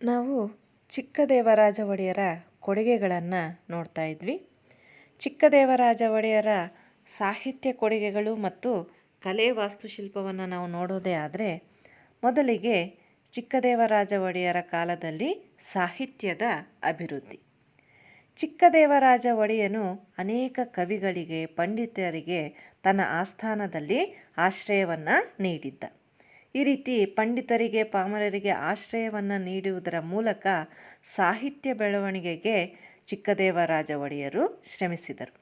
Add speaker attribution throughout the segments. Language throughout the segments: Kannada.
Speaker 1: ನಾವು ಚಿಕ್ಕದೇವರಾಜ ಒಡೆಯರ ಕೊಡುಗೆಗಳನ್ನು ನೋಡ್ತಾ ಇದ್ವಿ. ಚಿಕ್ಕದೇವರಾಜ ಒಡೆಯರ ಸಾಹಿತ್ಯ ಕೊಡುಗೆಗಳು ಮತ್ತು ಕಲೆ ವಾಸ್ತುಶಿಲ್ಪವನ್ನು ನಾವು ನೋಡೋದೇ ಆದರೆ ಮೊದಲಿಗೆ ಚಿಕ್ಕದೇವರಾಜ ಒಡೆಯರ ಕಾಲದಲ್ಲಿ ಸಾಹಿತ್ಯದ ಅಭಿವೃದ್ಧಿ. ಚಿಕ್ಕದೇವರಾಜ ಒಡೆಯನು ಅನೇಕ ಕವಿಗಳಿಗೆ, ಪಂಡಿತರಿಗೆ ತನ್ನ ಆಸ್ಥಾನದಲ್ಲಿ ಆಶ್ರಯವನ್ನು ನೀಡಿದ್ದ. ಈ ರೀತಿ ಪಂಡಿತರಿಗೆ, ಪಾಮರರಿಗೆ ಆಶ್ರಯವನ್ನು ನೀಡುವುದರ ಮೂಲಕ ಸಾಹಿತ್ಯ ಬೆಳವಣಿಗೆಗೆ ಚಿಕ್ಕದೇವರಾಜ ಒಡೆಯರು ಶ್ರಮಿಸಿದರು.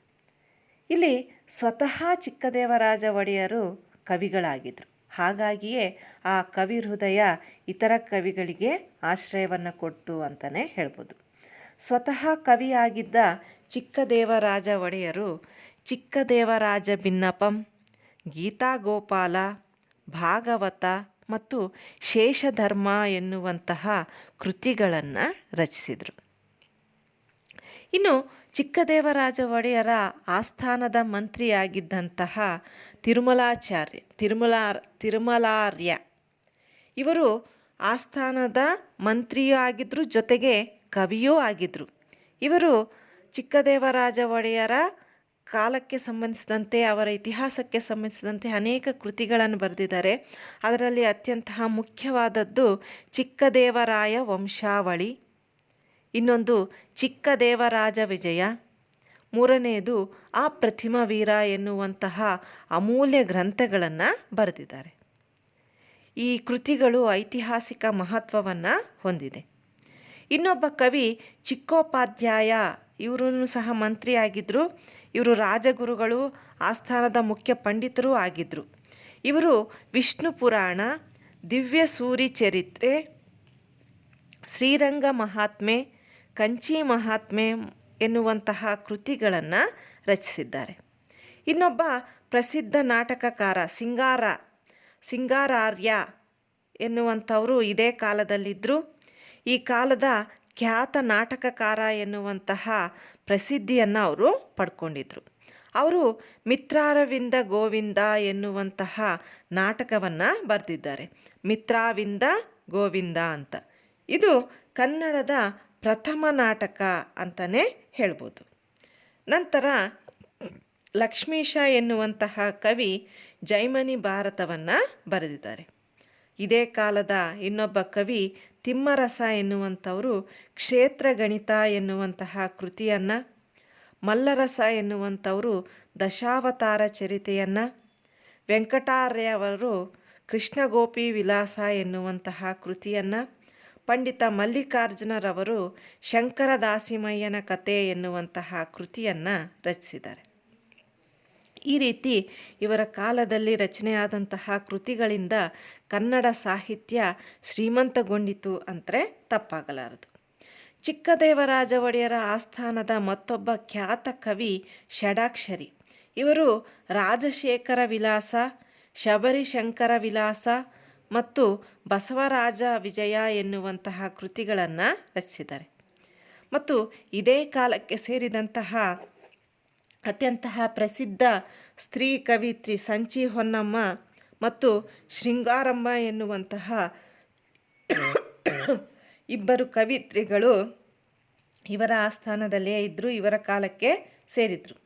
Speaker 1: ಇಲ್ಲಿ ಸ್ವತಃ ಚಿಕ್ಕದೇವರಾಜ ಒಡೆಯರು ಕವಿಗಳಾಗಿದ್ದರು ಹಾಗಾಗಿಯೇ ಆ ಕವಿ ಹೃದಯ ಇತರ ಕವಿಗಳಿಗೆ ಆಶ್ರಯವನ್ನು ಕೊಡ್ತು ಅಂತಲೇ ಹೇಳ್ಬೋದು. ಸ್ವತಃ ಕವಿಯಾಗಿದ್ದ ಚಿಕ್ಕದೇವರಾಜ ಒಡೆಯರು ಚಿಕ್ಕದೇವರಾಜ ಭಿನ್ನಪಂ ಗೀತಾಗೋಪಾಲ ಭಾಗವತ ಮತ್ತು ಶೇಷಧರ್ಮ ಎನ್ನುವಂತಹ ಕೃತಿಗಳನ್ನು ರಚಿಸಿದರು. ಇನ್ನು ಚಿಕ್ಕದೇವರಾಜ ಒಡೆಯರ ಆಸ್ಥಾನದ ಮಂತ್ರಿಯಾಗಿದ್ದಂತಹ ತಿರುಮಲಾಚಾರ್ಯ ತಿರುಮಲಾರ್ ತಿರುಮಲಾರ್ಯ, ಇವರು ಆಸ್ಥಾನದ ಮಂತ್ರಿಯೂ ಆಗಿದ್ದರು ಜೊತೆಗೆ ಕವಿಯೂ ಆಗಿದ್ದರು ಇವರು ಚಿಕ್ಕದೇವರಾಜ ಒಡೆಯರ ಕಾಲಕ್ಕೆ ಸಂಬಂಧಿಸಿದಂತೆ, ಅವರ ಇತಿಹಾಸಕ್ಕೆ ಸಂಬಂಧಿಸಿದಂತೆ ಅನೇಕ ಕೃತಿಗಳನ್ನು ಬರೆದಿದ್ದಾರೆ. ಅದರಲ್ಲಿ ಅತ್ಯಂತ ಮುಖ್ಯವಾದದ್ದು ಚಿಕ್ಕದೇವರಾಯ ವಂಶಾವಳಿ, ಇನ್ನೊಂದು ಚಿಕ್ಕದೇವರಾಜ ವಿಜಯ ಮೂರನೆಯದು ಆ ಪ್ರತಿಮ ವೀರ ಎನ್ನುವಂತಹ ಅಮೂಲ್ಯ ಗ್ರಂಥಗಳನ್ನು ಬರೆದಿದ್ದಾರೆ. ಈ ಕೃತಿಗಳು ಐತಿಹಾಸಿಕ ಮಹತ್ವವನ್ನು ಹೊಂದಿದೆ. ಇನ್ನೊಬ್ಬ ಕವಿ ಚಿಕ್ಕೋಪಾಧ್ಯಾಯ ಇವರೂ ಸಹ ಮಂತ್ರಿಯಾಗಿದ್ದರು. ಇವರು ರಾಜಗುರುಗಳು, ಆಸ್ಥಾನದ ಮುಖ್ಯ ಪಂಡಿತರೂ ಆಗಿದ್ದರು ಇವರು ವಿಷ್ಣು ಪುರಾಣ, ದಿವ್ಯ ಸೂರಿ ಚರಿತ್ರೆ, ಶ್ರೀರಂಗ ಮಹಾತ್ಮೆ, ಕಂಚಿ ಮಹಾತ್ಮೆ ಎನ್ನುವಂತಹ ಕೃತಿಗಳನ್ನು ರಚಿಸಿದ್ದಾರೆ. ಇನ್ನೊಬ್ಬ ಪ್ರಸಿದ್ಧ ನಾಟಕಕಾರ ಸಿಂಗಾರ, ಸಿಂಗಾರಾರ್ಯ ಎನ್ನುವಂಥವರು ಇದೇ ಕಾಲದಲ್ಲಿದ್ದರು ಈ ಕಾಲದ ಖ್ಯಾತ ನಾಟಕಕಾರ ಎನ್ನುವಂತಹ ಪ್ರಸಿದ್ಧಿಯನ್ನು ಅವರು ಪಡ್ಕೊಂಡಿದ್ರು. ಅವರು ಮಿತ್ರಾರವಿಂದ ಗೋವಿಂದ ಎನ್ನುವಂತಹ ನಾಟಕವನ್ನು ಬರೆದಿದ್ದಾರೆ. ಮಿತ್ರಾವಿಂದ ಗೋವಿಂದ ಅಂತ. ಇದು ಕನ್ನಡದ ಪ್ರಥಮ ನಾಟಕ ಅಂತಲೇ ಹೇಳ್ಬೋದು. ನಂತರ ಲಕ್ಷ್ಮೀಶ ಎನ್ನುವಂತಹ ಕವಿ ಜೈಮನಿ ಭಾರತವನ್ನು ಬರೆದಿದ್ದಾರೆ. ಇದೇ ಕಾಲದ ಇನ್ನೊಬ್ಬ ಕವಿ ತಿಮ್ಮರಸ ಎನ್ನುವಂಥವರು ಕ್ಷೇತ್ರ ಗಣಿತ ಎನ್ನುವಂತಹ ಕೃತಿಯನ್ನು, ಮಲ್ಲರಸ ಎನ್ನುವಂಥವರು ದಶಾವತಾರ ಚರಿತೆಯನ್ನು ವೆಂಕಟಾರ್ಯವರು ಕೃಷ್ಣಗೋಪಿ ವಿಲಾಸ ಎನ್ನುವಂತಹ ಕೃತಿಯನ್ನು, ಪಂಡಿತ ಮಲ್ಲಿಕಾರ್ಜುನರವರು ಶಂಕರದಾಸಿಮಯ್ಯನ ಕತೆ ಎನ್ನುವಂತಹ ಕೃತಿಯನ್ನು ರಚಿಸಿದ್ದಾರೆ. ಈ ರೀತಿ ಇವರ ಕಾಲದಲ್ಲಿ ರಚನೆಯಾದಂತಹ ಕೃತಿಗಳಿಂದ ಕನ್ನಡ ಸಾಹಿತ್ಯ ಶ್ರೀಮಂತಗೊಂಡಿತು ಅಂದರೆ ತಪ್ಪಾಗಲಾರದು. ಚಿಕ್ಕದೇವರಾಜ ಒಡೆಯರ ಆಸ್ಥಾನದ ಮತ್ತೊಬ್ಬ ಖ್ಯಾತ ಕವಿ ಷಡಾಕ್ಷರಿ. ಇವರು ರಾಜಶೇಖರ ವಿಲಾಸ, ಶಬರಿಶಂಕರ ವಿಲಾಸ ಮತ್ತು ಬಸವರಾಜ ವಿಜಯ ಎನ್ನುವಂತಹ ಕೃತಿಗಳನ್ನು ರಚಿಸಿದ್ದಾರೆ. ಮತ್ತು ಇದೇ ಕಾಲಕ್ಕೆ ಸೇರಿದಂತಹ ಅತ್ಯಂತಹ ಪ್ರಸಿದ್ಧ ಸ್ತ್ರೀ ಕವಿತ್ರಿ ಸಂಚಿ ಹೊನ್ನಮ್ಮ ಮತ್ತು ಶೃಂಗಾರಮ್ಮ ಎನ್ನುವಂತಹ ಇಬ್ಬರು ಕವಿತ್ರಿಗಳು ಇವರ ಆಸ್ಥಾನದಲ್ಲೇ ಇದ್ದರು, ಇವರ ಕಾಲಕ್ಕೆ ಸೇರಿದರು.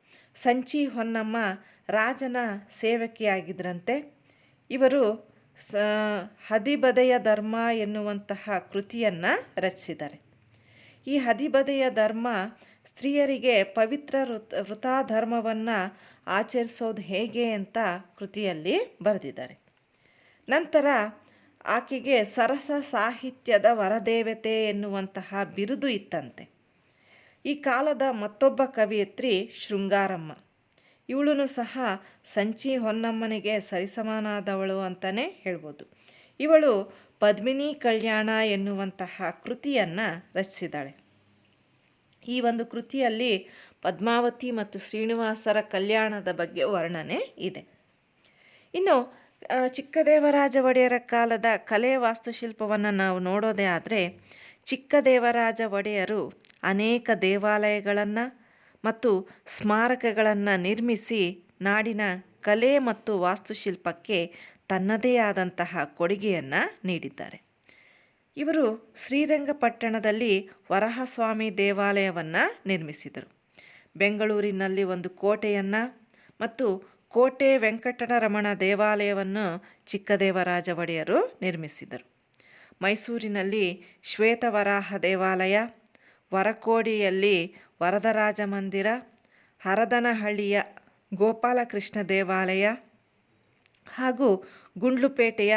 Speaker 1: ಸಂಚಿ ಹೊನ್ನಮ್ಮ ರಾಜನ ಸೇವಕಿಯಾಗಿದ್ದರಂತೆ ಇವರು ಸ, ಹದಿಬದೆಯ ಧರ್ಮ ಎನ್ನುವಂತಹ ಕೃತಿಯನ್ನು ರಚಿಸಿದ್ದಾರೆ. ಈ ಹದಿಬದೆಯ ಧರ್ಮ ಸ್ತ್ರೀಯರಿಗೆ ಪವಿತ್ರ ವೃತ್ ವೃತಾಧರ್ಮವನ್ನು ಆಚರಿಸೋದು ಹೇಗೆ ಅಂತ ಕೃತಿಯಲ್ಲಿ ಬರೆದಿದ್ದಾರೆ. ನಂತರ, ಆಕೆಗೆ ಸರಸ ಸಾಹಿತ್ಯದ ವರದೇವತೆ ಎನ್ನುವಂತಹ ಬಿರುದು ಇತ್ತಂತೆ. ಈ ಕಾಲದ ಮತ್ತೊಬ್ಬ ಕವಿಯತ್ರಿ ಶೃಂಗಾರಮ್ಮ. ಇವಳು ಸಹ ಸಂಚಿ ಹೊನ್ನಮ್ಮನಿಗೆ ಸರಿಸಮಾನಾದವಳು ಅಂತಲೇ ಹೇಳ್ಬೋದು. ಇವಳು ಪದ್ಮಿನಿ ಕಲ್ಯಾಣ ಎನ್ನುವಂತಹ ಕೃತಿಯನ್ನು ರಚಿಸಿದ್ದಾಳೆ. ಈ ಒಂದು ಕೃತಿಯಲ್ಲಿ ಪದ್ಮಾವತಿ ಮತ್ತು ಶ್ರೀನಿವಾಸರ ಕಲ್ಯಾಣದ ಬಗ್ಗೆ ವರ್ಣನೆ ಇದೆ. ಇನ್ನು ಚಿಕ್ಕದೇವರಾಜ ಒಡೆಯರ ಕಾಲದ ಕಲೆ ವಾಸ್ತುಶಿಲ್ಪವನ್ನು ನಾವು ನೋಡೋದೇ ಆದರೆ, ಚಿಕ್ಕದೇವರಾಜ ಒಡೆಯರು ಅನೇಕ ದೇವಾಲಯಗಳನ್ನು ಮತ್ತು ಸ್ಮಾರಕಗಳನ್ನು ನಿರ್ಮಿಸಿ ನಾಡಿನ ಕಲೆ ಮತ್ತು ವಾಸ್ತುಶಿಲ್ಪಕ್ಕೆ ತನ್ನದೇ ಆದಂತಹ ಕೊಡುಗೆಯನ್ನು ನೀಡಿದ್ದಾರೆ. ಇವರು ಶ್ರೀರಂಗಪಟ್ಟಣದಲ್ಲಿ ವರಹಸ್ವಾಮಿ ದೇವಾಲಯವನ್ನು ನಿರ್ಮಿಸಿದರು. ಬೆಂಗಳೂರಿನಲ್ಲಿ ಒಂದು ಕೋಟೆಯನ್ನು ಮತ್ತು ಕೋಟೆ ವೆಂಕಟರಮಣ ದೇವಾಲಯವನ್ನು ಚಿಕ್ಕದೇವರಾಜ ಒಡೆಯರು ನಿರ್ಮಿಸಿದರು. ಮೈಸೂರಿನಲ್ಲಿ ಶ್ವೇತವರಾಹ ದೇವಾಲಯ, ವರಕೋಡಿಯಲ್ಲಿ ವರದರಾಜ ಮಂದಿರ, ಹರದನಹಳ್ಳಿಯ ಗೋಪಾಲಕೃಷ್ಣ ದೇವಾಲಯ ಹಾಗೂ ಗುಂಡ್ಲುಪೇಟೆಯ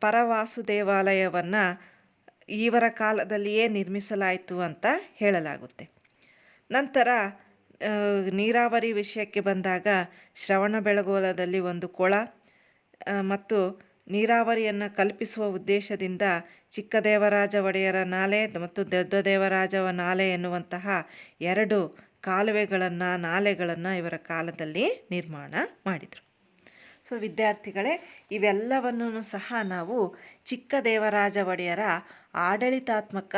Speaker 1: ಪರವಾಸು ದೇವಾಲಯವನ್ನು ಇವರ ಕಾಲದಲ್ಲಿಯೇ ನಿರ್ಮಿಸಲಾಯಿತು ಅಂತ ಹೇಳಲಾಗುತ್ತೆ. ನಂತರ ನೀರಾವರಿ ವಿಷಯಕ್ಕೆ ಬಂದಾಗ ಶ್ರವಣ ಶ್ರವಣಬೆಳಗೊಳದಲ್ಲಿ ಒಂದು ಕೊಳ ಮತ್ತು ನೀರಾವರಿಯನ್ನು ಕಲ್ಪಿಸುವ ಉದ್ದೇಶದಿಂದ ಚಿಕ್ಕದೇವರಾಜ ಒಡೆಯರ ನಾಲೆ ಮತ್ತು ದೊಡ್ಡದೇವರಾಜ ನಾಲೆ ಎನ್ನುವಂತಹ ಎರಡು ಕಾಲುವೆಗಳನ್ನು, ನಾಲೆಗಳನ್ನು ಇವರ ಕಾಲದಲ್ಲಿ ನಿರ್ಮಾಣ ಮಾಡಿದರು. ಸೊ ವಿದ್ಯಾರ್ಥಿಗಳೇ ಇವೆಲ್ಲವನ್ನೂ ಸಹ ನಾವು ಚಿಕ್ಕ ದೇವರಾಜ ಒಡೆಯರ ಆಡಳಿತಾತ್ಮಕ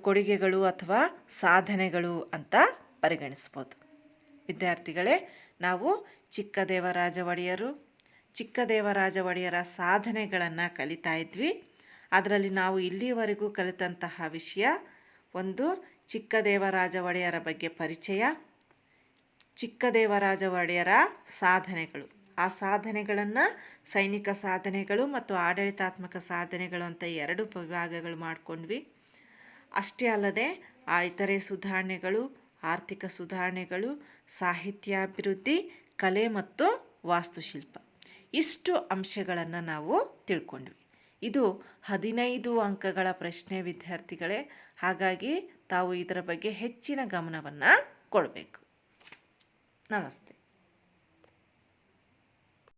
Speaker 1: ಕೊಡುಗೆಗಳು ಅಥವಾ ಸಾಧನೆಗಳು ಅಂತ ಪರಿಗಣಿಸ್ಬೋದು. ವಿದ್ಯಾರ್ಥಿಗಳೇ, ನಾವು ಚಿಕ್ಕ ದೇವರಾಜ ಒಡೆಯರು, ಚಿಕ್ಕ ದೇವರಾಜ ಒಡೆಯರ ಸಾಧನೆಗಳನ್ನು ಕಲಿತಾ ಇದ್ವಿ. ಅದರಲ್ಲಿ ನಾವು ಇಲ್ಲಿವರೆಗೂ ಕಲಿತಂತಹ ವಿಷಯ, ಒಂದು ಚಿಕ್ಕ ದೇವರಾಜ ಒಡೆಯರ ಬಗ್ಗೆ ಪರಿಚಯ, ಚಿಕ್ಕ ದೇವರಾಜ ಒಡೆಯರ ಸಾಧನೆಗಳು. ಆ ಸಾಧನೆಗಳನ್ನು ಸೈನಿಕ ಸಾಧನೆಗಳು ಮತ್ತು ಆಡಳಿತಾತ್ಮಕ ಸಾಧನೆಗಳು ಅಂತ ಎರಡು ವಿಭಾಗಗಳು ಮಾಡಿಕೊಂಡ್ವಿ. ಅಷ್ಟೇ ಅಲ್ಲದೆ ಆ ಇತರೆ ಸುಧಾರಣೆಗಳು, ಆರ್ಥಿಕ ಸುಧಾರಣೆಗಳು, ಸಾಹಿತ್ಯಾಭಿವೃದ್ಧಿ, ಕಲೆ ಮತ್ತು ವಾಸ್ತುಶಿಲ್ಪ. ಇಷ್ಟು ಅಂಶಗಳನ್ನು ನಾವು ತಿಳ್ಕೊಂಡ್ವಿ. ಇದು ಹದಿನೈದು ಅಂಕಗಳ ಪ್ರಶ್ನೆ ವಿದ್ಯಾರ್ಥಿಗಳೇ, ಹಾಗಾಗಿ ತಾವು ಇದರ ಬಗ್ಗೆ ಹೆಚ್ಚಿನ ಗಮನವನ್ನು ಕೊಡಬೇಕು. ನಮಸ್ತೆ.